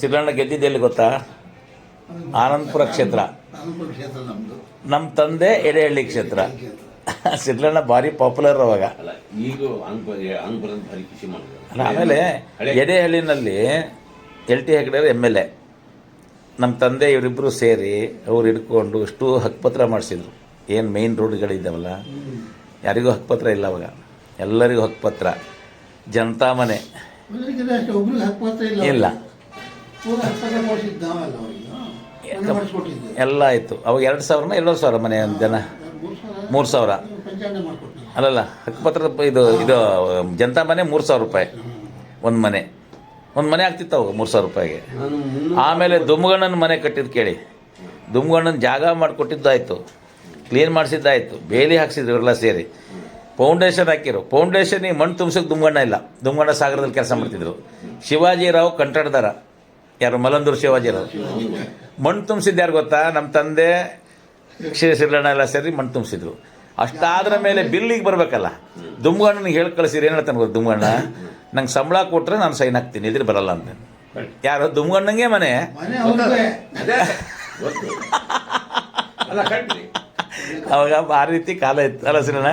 ಸಿದ್ದಣ್ಣ ಗೆದ್ದಿದ್ದೆಲ್ಲಿ ಗೊತ್ತಾ? ಆನಂದಪುರ ಕ್ಷೇತ್ರ. ಅನುಕೂಲ ಕ್ಷೇತ್ರ ನಮ್ಮದು ನಮ್ಮ ತಂದೆ ಎಡೆಹಳ್ಳಿ ಕ್ಷೇತ್ರ. ಸಿದ್ದಣ್ಣ ಭಾರಿ ಪಾಪ್ಯುಲರ್ ಅವಾಗ. ಅಲ್ಲ ಆಮೇಲೆ ಎಡೆಹಳ್ಳಿನಲ್ಲಿ L T Hegde M L A. ನಮ್ಮ ತಂದೆ ಇವರಿಬ್ಬರು ಸೇರಿ ಅವ್ರು ಹಿಡ್ಕೊಂಡು ಇಷ್ಟು ಹಕ್ಕುಪತ್ರ ಮಾಡಿಸಿದ್ರು. ಏನು ಮೇಯ್ನ್ ರೋಡ್ಗಳಿದ್ದಾವಲ್ಲ ಯಾರಿಗೂ ಹಕ್ಕುಪತ್ರ ಇಲ್ಲ ಅವಾಗ. ಎಲ್ಲರಿಗೂ ಹಕ್ಕುಪತ್ರ ಜನತಾ ಮನೆ. ಇಲ್ಲ. ಎಲ್ಲ ಆಯಿತು. ಅವಾಗ ಎರಡು ಸಾವಿರನ ಎರಡೂವರೆ ಸಾವಿರ ಮನೆ ಜನ? ಮೂರು ಸಾವಿರ? ಅಲ್ಲಲ್ಲ ಹಕ್ಕುಪತ್ರ ಇದು ಇದು ಜನತಾ ಮನೆ ಮೂರು ಸಾವಿರ ರೂಪಾಯಿ. ಒಂದು ಮನೆ. ಒಂದು ಮನೆ ಆಗ್ತಿತ್ತು ಅವಾಗ ಮೂರು ಸಾವಿರ ರೂಪಾಯಿಗೆ. ಆಮೇಲೆ ದುಮ್ಗಣ್ಣನ ಮನೆ ಕಟ್ಟಿದ್ದು ಕೇಳಿ. ದುಮ್ಗಣ್ಣನ ಜಾಗ ಮಾಡಿಕೊಟ್ಟಿದ್ದಾಯಿತು. ಕ್ಲೀನ್ ಮಾಡಿಸಿದ್ದಾಯ್ತು. ಬೇಲಿ ಹಾಕ್ಸಿದ್ರು ಇವರೆಲ್ಲ ಸೇರಿ. ಫೌಂಡೇಶನ್ ಹಾಕಿರು. ಫೌಂಡೇಶನಿಗೆ ಮಣ್ಣು ತುಂಬಿಸೋಕೆ ದುಮ್ಗಣ್ಣ ಇಲ್ಲ. ದುಮ್ಗಣ್ಣ ಸಾಗರದಲ್ಲಿ ಕೆಲಸ ಮಾಡ್ತಿದ್ರು. ಶಿವಾಜಿರಾವ್ ಕಂಟಾಡ್ದಾರ ಯಾರು? ಮಲಂದೂರು ಶಿವಾಜಿರ ಮಣ್ಣು ತುಂಬಿಸಿದ್ದು ಯಾರು ಗೊತ್ತಾ? ನಮ್ಮ ತಂದೆ ಶ್ರೀ ಶ್ರೀರಣ್ಣ ಎಲ್ಲ ಸೇರಿ ಮಣ್ಣು ತುಂಬಿಸಿದ್ರು. ಅಷ್ಟಾದ್ರ ಮೇಲೆ ಬಿಲ್ಲಿಗೆ ಬರಬೇಕಲ್ಲ. ದುಮ್ಗಣ್ಣನಿಗೆ ಹೇಳಿ ಕಳಿಸಿರಿ ಏನು ಹೇಳ್ತಾನೆ ಗೊತ್ತು ದುಮ್ಗಣ್ಣ ನಂಗೆ ಸಂಬಳ ಕೊಟ್ಟರೆ ನಾನು ಸೈನ್ ಹಾಕ್ತೀನಿ ಇದ್ರೆ ಬರಲ್ಲ ಅಂತ ಯಾರು? ದುಮ್ಗಣ್ಣಂಗೆ ಮನೆ. ಮನೆ ಅದೇ. ಗೊತ್ತು ಅಲ್ಲ ಕಟ್ರಿ ಅವಾಗ ಆ ರೀತಿ ಕಾಲ ಇತ್ತು. ಅಲ್ಲ ಸಿರಣ್ಣ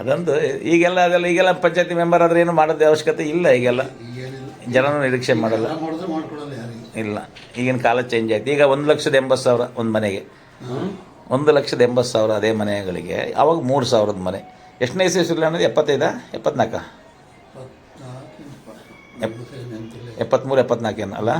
ಅದೊಂದು ಈಗೆಲ್ಲ ಅದೆಲ್ಲ ಈಗೆಲ್ಲ ಪಂಚಾಯತಿ ಮೆಂಬರ್ ಆದ್ರೆ ಏನು ಮಾಡೋದು ಅವಶ್ಯಕತೆ ಇಲ್ಲ ಈಗೆಲ್ಲ ಜನನೂ ನಿರೀಕ್ಷೆ ಮಾಡಲ್ಲ. ಇಲ್ಲ. ಈಗಿನ ಕಾಲ ಚೇಂಜ್ ಆಯ್ತು. ಈಗ ಒಂದು ಲಕ್ಷದ ಎಂಬತ್ತು ಸಾವಿರ ಒಂದು ಮನೆಗೆ. ಒಂದು ಲಕ್ಷದ ಎಂಬತ್ತು ಸಾವಿರ ಅದೇ ಮನೆಗಳಿಗೆ. ಅವಾಗ ಮೂರು ಸಾವಿರದ ಮನೆ. ಎಷ್ಟನೇ ಇಸ್ ಸುಳ್ಳು ಅನ್ನೋದು ಎಪ್ಪತ್ತೈದಾ? ಎಪ್ಪತ್ನಾಲ್ಕ. ಎಪ್ಪತ್ತ್ಮೂರು ಎಪ್ಪತ್ನಾಲ್ಕೇನು ಅಲ್ಲ?